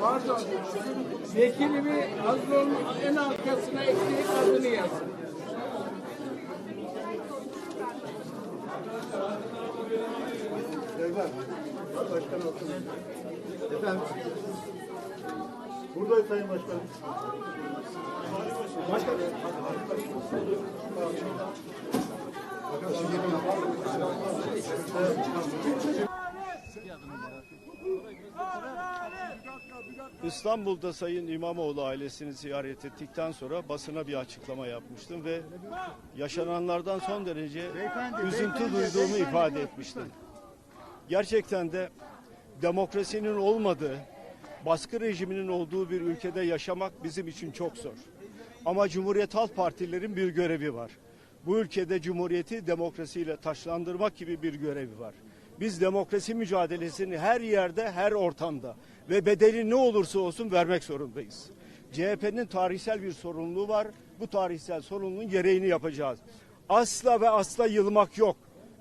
Pardon. Vekilimi Azro'nun en arkasına ekleyip adını Başkan olsun. Efendim. Buradayız Sayın Başkanım. Başkanım. İstanbul'da Sayın İmamoğlu ailesini ziyaret ettikten sonra basına bir açıklama yapmıştım ve yaşananlardan son derece üzüntü duyduğumu ifade etmiştim. Gerçekten de demokrasinin olmadığı, baskı rejiminin olduğu bir ülkede yaşamak bizim için çok zor. Ama Cumhuriyet Halk Partilerin bir görevi var. Bu ülkede cumhuriyeti demokrasiyle taşlandırmak gibi bir görevi var. Biz demokrasi mücadelesini her yerde, her ortamda ve bedeli ne olursa olsun vermek zorundayız. CHP'nin tarihsel bir sorumluluğu var. Bu tarihsel sorumluluğun gereğini yapacağız. Asla ve asla yılmak yok,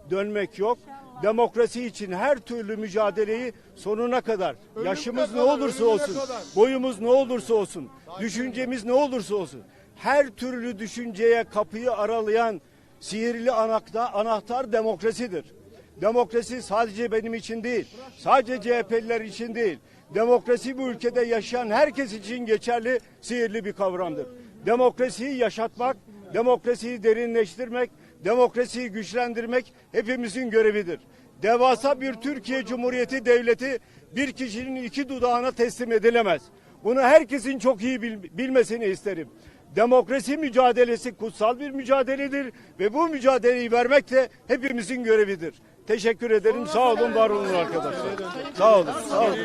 dönmek yok. Demokrasi için her türlü mücadeleyi sonuna kadar, yaşımız ne olursa olsun, boyumuz ne olursa olsun, düşüncemiz ne olursa olsun, her türlü düşünceye kapıyı aralayan sihirli anahtar, anahtar demokrasidir. Demokrasi sadece benim için değil, sadece CHP'liler için değil. Demokrasi bu ülkede yaşayan herkes için geçerli sihirli bir kavramdır. Demokrasiyi yaşatmak, demokrasiyi derinleştirmek, demokrasiyi güçlendirmek hepimizin görevidir. Devasa bir Türkiye Cumhuriyeti devleti bir kişinin iki dudağına teslim edilemez. Bunu herkesin çok iyi bil- bilmesini isterim. Demokrasi mücadelesi kutsal bir mücadeledir ve bu mücadeleyi vermek de hepimizin görevidir. Teşekkür ederim. Sağ olun, var olun arkadaşlar. Sağ olun. Sağ olun.